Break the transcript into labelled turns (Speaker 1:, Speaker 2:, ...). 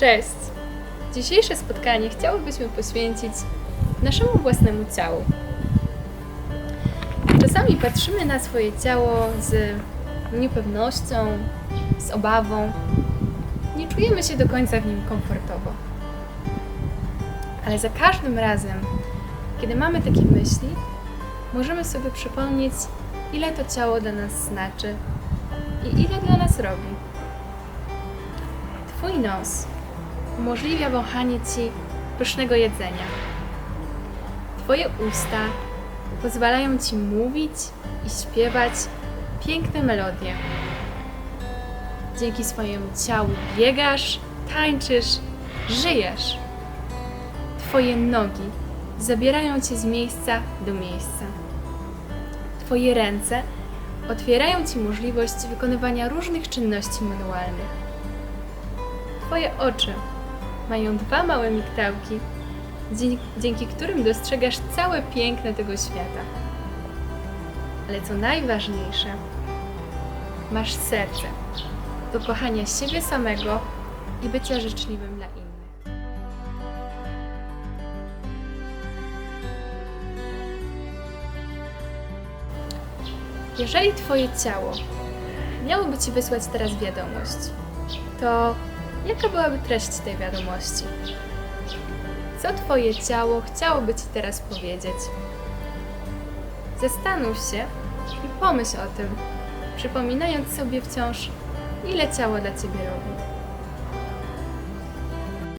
Speaker 1: Cześć! Dzisiejsze spotkanie chciałybyśmy poświęcić naszemu własnemu ciału. Czasami patrzymy na swoje ciało z niepewnością, z obawą. Nie czujemy się do końca w nim komfortowo. Ale za każdym razem, kiedy mamy takie myśli, możemy sobie przypomnieć, ile to ciało dla nas znaczy i ile dla nas robi. Twój nos umożliwia wąchanie Ci pysznego jedzenia. Twoje usta pozwalają Ci mówić i śpiewać piękne melodie. Dzięki swojemu ciału biegasz, tańczysz, żyjesz. Twoje nogi zabierają Cię z miejsca do miejsca. Twoje ręce otwierają Ci możliwość wykonywania różnych czynności manualnych. Twoje oczy mają dwa małe migdałki, dzięki, którym dostrzegasz całe piękno tego świata. Ale co najważniejsze, masz serce do kochania siebie samego i bycia życzliwym dla innych. Jeżeli Twoje ciało miałoby Ci wysłać teraz wiadomość, to jaka byłaby treść tej wiadomości? Co Twoje ciało chciałoby Ci teraz powiedzieć? Zastanów się i pomyśl o tym, przypominając sobie wciąż, ile ciało dla Ciebie robi.